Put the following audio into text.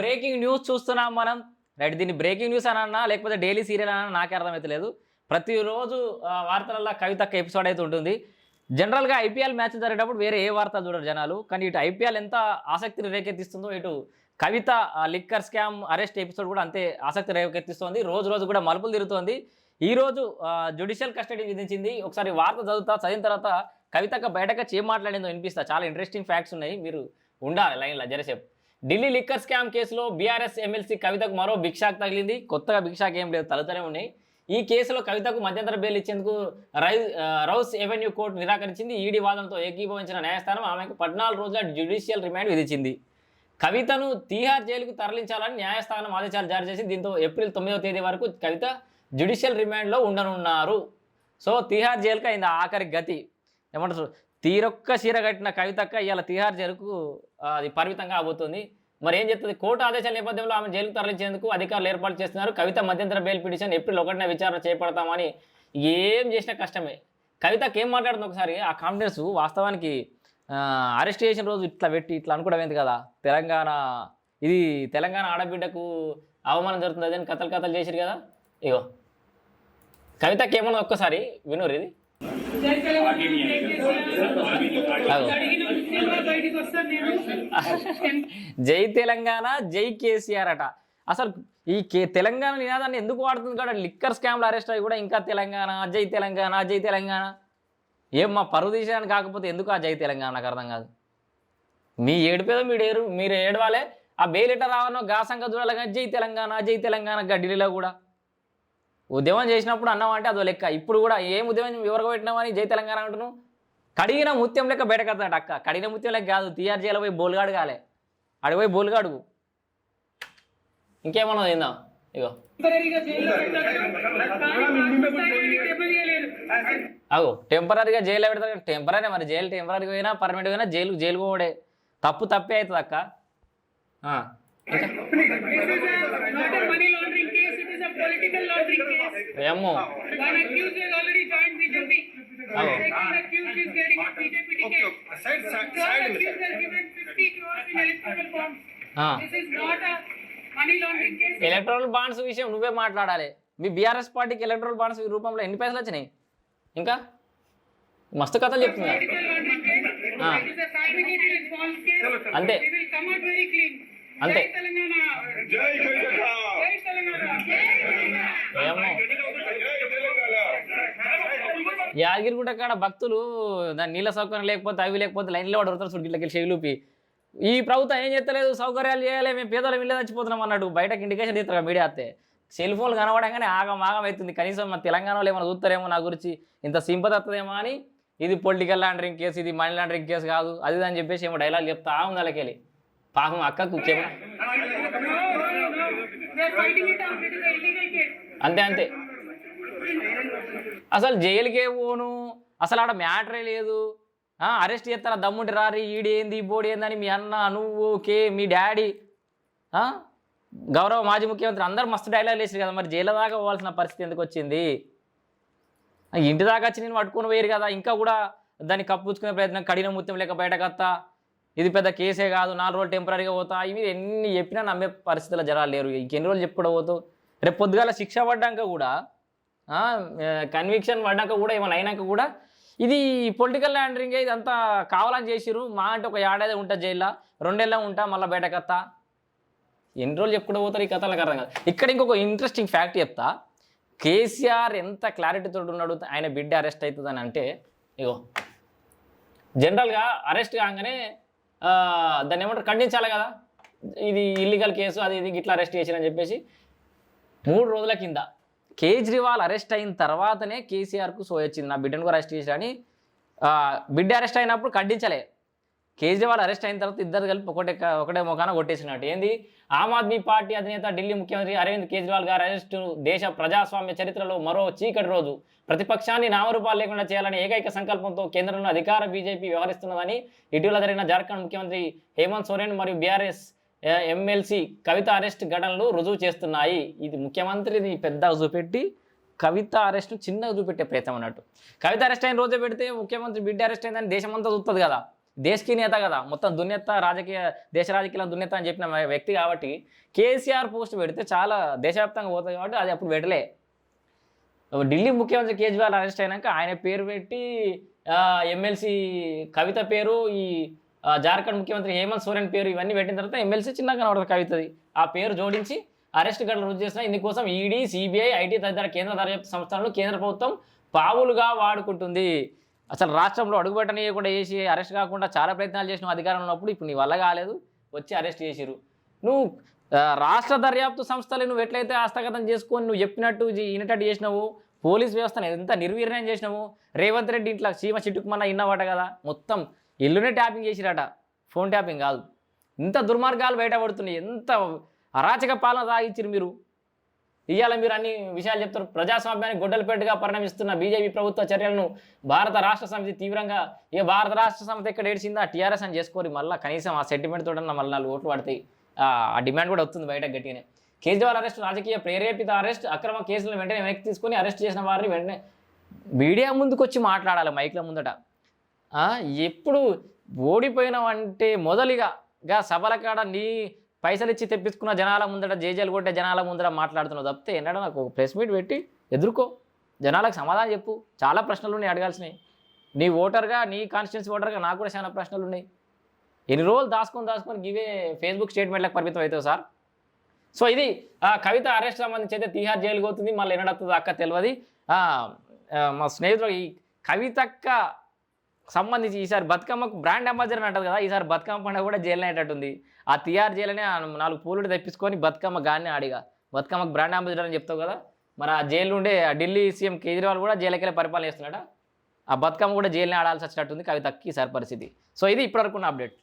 Breaking news చూస్తున్నాం మనం. Right దీన్ని బ్రేకింగ్ న్యూస్ అనన్నా లేకపోతే డైలీ సీరియల్ అన్నా నాకే అర్థమవుతలేదు ప్రతిరోజు వార్తలలో కవితక్క ఎపిసోడ్ అయితే ఉంటుంది. జనరల్గా ఐపీఎల్ మ్యాచ్ జరిగేటప్పుడు వేరే ఏ వార్త చూడరు జనాలు. కానీ ఇటు ఐపీఎల్ ఎంత ఆసక్తిని రేకెత్తిస్తుందో ఇటు Kavitha liquor scam arrest episode కూడా అంతే ఆసక్తి రేకెత్తిస్తోంది. రోజు రోజు కూడా మలుపులు తిరుగుతోంది. ఈరోజు రోజు జుడిషియల్ కస్టడీ విధించింది. ఒకసారి వార్త చదువుతా చదివిన తర్వాత కవితక్క బయటకు ఏం మాట్లాడిందో వినిపిస్తా. చాలా ఇంట్రెస్టింగ్ ఫ్యాక్ట్స్ ఉన్నాయి. మీరు ఉండాలి లైన్లో జరసేపు. ఢిల్లీ లిక్కర్ స్కామ్ కేసులో బీఆర్ఎస్ ఎమ్మెల్సీ కవితకు మరో భిక్షాక్ తగిలింది. కొత్తగా భిక్షాక్ ఏం లేదు తలుతూనే ఉన్నాయి. ఈ కేసులో కవితకు మధ్యంతర బెయిల్ ఇచ్చేందుకు రై రౌస్ ఎవెన్యూ కోర్టు నిరాకరించింది. ఈడీ వాదనతో ఏకీభవించిన న్యాయస్థానం ఆమెకు పద్నాలుగు రోజుల జ్యుడిషియల్ రిమాండ్ విధించింది. కవితను తీహార్ జైలుకు తరలించాలని న్యాయస్థానం ఆదేశాలు జారీ చేసి దీంతో ఏప్రిల్ తొమ్మిదవ తేదీ వరకు కవిత జ్యుడిషియల్ రిమాండ్లో ఉండనున్నారు. సో తీహార్ జైలుకి అయింది ఆఖరి గతి. ఏమంటారు? తీరొక్క చీర కట్టిన కవితక్క ఇవాళ తీహార్ జైలుకు అది పరిమితంగా అవబోతుంది మరి ఏం చెప్తుంది? కోర్టు ఆదేశాల నేపథ్యంలో ఆమె జైలుకు తరలించేందుకు అధికారులు ఏర్పాటు చేస్తున్నారు. కవిత మధ్యంతర బెయిల్ పిటిషన్ ఏప్రిల్ ఒకటిన విచారణ చేపడతామని ఏం చేసినా కష్టమే. కవితకి ఏం మాట్లాడుతుంది ఒకసారి? ఆ కాన్ఫిడెన్స్ వాస్తవానికి అరెస్ట్ చేసిన రోజు ఇట్లా పెట్టి ఇట్లా అనుకోవడం ఏంది కదా? తెలంగాణ ఇది తెలంగాణ ఆడబిడ్డకు అవమానం జరుగుతుంది అని కథలు కథలు చేశారు కదా? ఇగో. కవితకి ఏమన్నా ఒక్కసారి వినూరు ఇది జై తెలంగాణ జై కేసీఆర్ అట. అసలు ఈ కే తెలంగాణ నినాదాన్ని ఎందుకు వాడుతుంది కూడా? లిక్కర్ స్కామ్లో అరెస్ట్ అయ్యి కూడా ఇంకా తెలంగాణ జై తెలంగాణ జై తెలంగాణ. ఏం మా పరువు తీసేయడానికి కాకపోతే ఎందుకు ఆ జై తెలంగాణ నాకు అర్థం కాదు. మీ ఏడిపేదో మీరు ఏరు మీరు ఏడవాలే. ఆ బెయిల్ ఎట్ట రావనో గాసంగా చూడాలి కానీ జై తెలంగాణ జై తెలంగాణ గడ్డిలో కూడా. ఉద్యమం చేసినప్పుడు అన్నాం అంటే అదో లెక్క. ఇప్పుడు కూడా ఏం ఉద్యమం ఎవరికి పెట్టినామని జై తెలంగాణ అంటున్నావు? కడిగిన ముత్యం లెక్క బయటకడతాడు అక్క. కడిగిన ముత్యం లెక్క కాదు. టీఆర్ జైలు పోయి బోల్గాడు కాలే. అడిగి పోయి బోలుగాడుగు ఇంకేమన్నా తిందాం. ఇగో. టెంపరీగా అగో టెంపరీగా జైల్లో పెడతారు టెంపరీ మరి. జైలు టెంపరీగా పోయినా పర్మనెంట్ పోయినా జైలు జైలు పోవడే తప్పు తప్పే అవుతుంది అక్క. ఏమో One accused has already joined BJP. Oh. Second accused is getting a BJP ticket. Third accused has given 50 crores in electoral bonds. ఆ. This is not a money laundering case. Electoral bonds విషయం నువ్వే మాట్లాడాలి మీ BRS పార్టీకి electoral bonds రూపంలో ఎన్ని పైసలు వచ్చినాయి ఇంకా మస్తు కథలు చెప్తున్నా. Ah. అంతే అంతే. ఏమో. యాదగిరిగుట్ట కాడ భక్తులు దాని నీళ్ళ సౌకర్యం లేకపోతే అవి లేకపోతే లైన్లో వాడు వస్తారు చూడు ఇట్లకి చెవిలూపి ఈ ప్రభుత్వం ఏం చేస్తలేదు సౌకర్యాలు చేయాలి మేము పేదలు ఇళ్ళే చచ్చిపోతున్నాం అన్నట్టు బయటకు ఇండికేషన్ తీస్తారు మీడియా అత్తే సెల్ ఫోన్లు కనబడంగానే ఆగం ఆగం అవుతుంది. కనీసం మన తెలంగాణలో ఏమైనా చూస్తారేమో నా గురించి. ఇంత సింపతి వస్తుందేమో అని ఇది పొలిటికల్ లాండరింగ్ కేసు ఇది మనీ లాండరింగ్ కేసు కాదు అది ఇది అని చెప్పేసి ఏమో డైలాగ్ చెప్తా ఉంది వాళ్ళకెళ్ళి. పాపం అక్కకు చెప్పిన అంతే అంతే. అసలు జైలుకే పోను. అసలు ఆడ మ్యాటరే లేదు. అరెస్ట్ చేస్తారా? దమ్ముడి రారి ఈడేంది ఏంది బోడి ఏందని మీ అన్న నువ్వు కే మీ డాడీ. గౌరవ మాజీ ముఖ్యమంత్రి అందరు మస్తు డైలాగ్ వేసారు కదా మరి జైలు దాకా పోవాల్సిన పరిస్థితి ఎందుకు వచ్చింది? ఇంటి దాకా వచ్చి నేను పట్టుకొని పోయారు కదా ఇంకా కూడా దాన్ని కప్పుచ్చుకునే ప్రయత్నం కడిన ముత్యం లేక బయటకత్తా ఇది పెద్ద కేసే కాదు నాలుగు రోజులు టెంపరీగా పోతా ఇవి ఎన్ని చెప్పినా నమ్మే పరిస్థితుల్లో జనాలు లేరు. ఇంకెన్ని రోజులు చెప్పుడు పోతావు? రేపు పొద్దుగాల శిక్ష పడ్డాక కూడా కన్విక్షన్ పడ్డాక కూడా ఏమైనా అయినాక కూడా ఇది పొలిటికల్ ల్యాండరింగ్ ఇదంతా కావాలని చేసిరు మా అంటే ఒక ఏడాది ఉంటా జైల్లో రెండేళ్ళ ఉంటా మళ్ళీ బయటకత్తా ఎన్ని రోజులు చెప్పుకుంటూ పోతారు ఈ కథలకు అర్థం కాదు. ఇక్కడ ఇంకొక ఇంట్రెస్టింగ్ ఫ్యాక్ట్ చెప్తా. కేసీఆర్ ఎంత క్లారిటీతో ఉన్నాడు ఆయన బిడ్డ అరెస్ట్ అవుతుందని అంటే ఇగో జనరల్గా అరెస్ట్ కాగానే దాన్ని ఏమంటారు? ఖండించాలి కదా. ఇది ఇల్లీగల్ కేసు అది ఇది ఇట్లా అరెస్ట్ చేసిరని చెప్పేసి మూడు రోజుల కింద కేజ్రీవాల్ అరెస్ట్ అయిన తర్వాతనే కేసీఆర్కు సో వచ్చింది నా బిడ్డను కూడా అరెస్ట్ చేశారని బిడ్డ అరెస్ట్ అయినప్పుడు ఖండించలే. కేజ్రీవాల్ అరెస్ట్ అయిన తర్వాత ఇద్దరు కలిపి ఒకటే ఒకటే ముఖాన కొట్టేసినట్టు. ఏంది? ఆమ్ ఆద్మీ పార్టీ అధినేత ఢిల్లీ ముఖ్యమంత్రి అరవింద్ కేజ్రీవాల్ గారి అరెస్టు దేశ ప్రజాస్వామ్య చరిత్రలో మరో చీకటి రోజు. ప్రతిపక్షాన్ని నామరూపాలు లేకుండా చేయాలని ఏకైక సంకల్పంతో కేంద్రంలో అధికార బీజేపీ వ్యవహరిస్తున్నదని ఇటీవల జరిగిన జార్ఖండ్ ముఖ్యమంత్రి హేమంత్ సోరెన్ మరియు బీఆర్ఎస్ ఎమ్మెల్సీ కవిత అరెస్ట్ ఘటనలు రుజువు చేస్తున్నాయి. ఇది ముఖ్యమంత్రిని పెద్దగా చూపెట్టి కవిత అరెస్ట్ను చిన్నగా చూపెట్టే ప్రయత్నం అన్నట్టు. కవిత అరెస్ట్ అయిన రోజే పెడితే ముఖ్యమంత్రి బిడ్డ అరెస్ట్ అయిందని దేశమంతా చూస్తుంది కదా. దేశకి నేత కదా మొత్తం దున్నెత్త రాజకీయ దేశ రాజకీయాల దున్యత్త అని చెప్పిన వ్యక్తి కాబట్టి కేసీఆర్ పోస్ట్ పెడితే చాలా దేశవ్యాప్తంగా పోతుంది కాబట్టి అది అప్పుడు పెట్టలే. ఢిల్లీ ముఖ్యమంత్రి కేజ్రీవాల్ అరెస్ట్ అయినాక ఆయన పేరు పెట్టి ఎమ్మెల్సీ కవిత పేరు ఈ జార్ఖండ్ ముఖ్యమంత్రి హేమంత్ సోరెన్ పేరు ఇవన్నీ పెట్టిన తర్వాత ఎమ్మెల్సీ చిన్నగా కనబడుతుంది కవితది. ఆ పేరు జోడించి అరెస్ట్ గడువు రుజు చేసిన ఇందుకోసం ఈడీ సిబిఐ ఐటీ తదితర కేంద్ర దర్యాప్తు సంస్థలను కేంద్ర ప్రభుత్వం పావులుగా వాడుకుంటుంది. అసలు రాష్ట్రంలో అడుగుపెట్టనీయకుండా చేసి అరెస్ట్ కాకుండా చాలా ప్రయత్నాలు చేసిన అధికారంలో ఉన్నప్పుడు ఇప్పుడు నీ వల్ల కాలేదు. వచ్చి అరెస్ట్ చేసిరు నువ్వు రాష్ట్ర దర్యాప్తు సంస్థలు నువ్వు ఎట్లయితే హస్తగతం చేసుకొని నువ్వు చెప్పినట్టు ఇనటట్టు చేసినావు పోలీస్ వ్యవస్థను ఎంత నిర్వీర్యం చేసినావు రేవంత్ రెడ్డి ఇంట్లో సీమ చిట్టుకుమన్నా ఇన్నవాట కదా మొత్తం ఇల్లునే ట్యాపింగ్ చేసిరట. ఫోన్ ట్యాపింగ్ కాదు. ఇంత దుర్మార్గాలు బయటపడుతున్నాయి. ఎంత అరాచక పాలన సాగించారు మీరు. ఇవాళ మీరు అన్ని విషయాలు చెప్తారు. ప్రజాస్వామ్యానికి గొడ్డలపేటగా పరిణమిస్తున్న బీజేపీ ప్రభుత్వ చర్యలను భారత రాష్ట్ర సమితి తీవ్రంగా ఏ భారత రాష్ట్ర సమితి ఎక్కడ ఏడిచిందా? టీఆర్ఎస్ అని చేసుకోరు. మళ్ళీ కనీసం ఆ సెంటిమెంట్ తోటన్నా మళ్ళీ నాలుగు ఓట్లు పడతాయి ఆ డిమాండ్ కూడా వస్తుంది బయట గట్టిగానే. కేజ్రీవాల్ అరెస్ట్ రాజకీయ ప్రేరేపిత అరెస్ట్ అక్రమ కేసులను వెంటనే వెనక్కి తీసుకొని అరెస్ట్ చేసిన వారిని వెంటనే మీడియా ముందుకు వచ్చి మాట్లాడాలి మైక్ల ముందట. ఎప్పుడు ఓడిపోయినావంటే మొదలుగా గా సభల కాడ నీ పైసలు ఇచ్చి తెప్పించుకున్న జనాల ముందట జేజేలు కొట్టే జనాల ముందర మాట్లాడుతున్నావు తప్పితే ఏంటంటే నాకు ఒక ప్రెస్ మీట్ పెట్టి ఎదుర్కో. జనాలకు సమాధానం చెప్పు. చాలా ప్రశ్నలు ఉన్నాయి అడగాల్సినవి. నీ ఓటర్గా నీ కాన్స్టిట్యున్సీ ఓటర్గా నాకు కూడా చాలా ప్రశ్నలు ఉన్నాయి. ఎన్ని రోజులు దాచుకొని దాచుకొని ఇవే ఫేస్బుక్ స్టేట్మెంట్లకు పరిమితం అవుతావు సార్? సో ఇది కవిత అరెస్ట్ సంబంధించి అయితే తీహార్ జైలుకి పోతుంది. మళ్ళీ ఎన్నడవుతుందో అక్క తెలియదు మా స్నేహితుడు ఈ కవితక్క సంబంధించి ఈసారి బతుకమ్మకు బ్రాండ్ అంబాసిడర్ అని అంటారు కదా ఈసారి బతుకమ్మ పండుగ కూడా జైలు అయ్యేటట్టుంది. ఆ తిహార్ జైలునే నాలుగు పూలు తెప్పించుకొని బతుకమ్మ గాని ఆడిగా. బతుకమ్మకు బ్రాండ్ అంబాసిడర్ అని చెప్తావు కదా మరి ఆ జైలు ఉండే ఢిల్లీ సీఎం కేజ్రీవాల్ కూడా జైలుకెళ్ళి పరిపాలన చేస్తున్నాడా? ఆ బతుకమ్మ కూడా జైలునే ఆడాల్సి వచ్చినట్టుంది కవితక్కి ఈసారి పరిస్థితి. సో ఇది ఇప్పటివరకు ఉన్న అప్డేట్.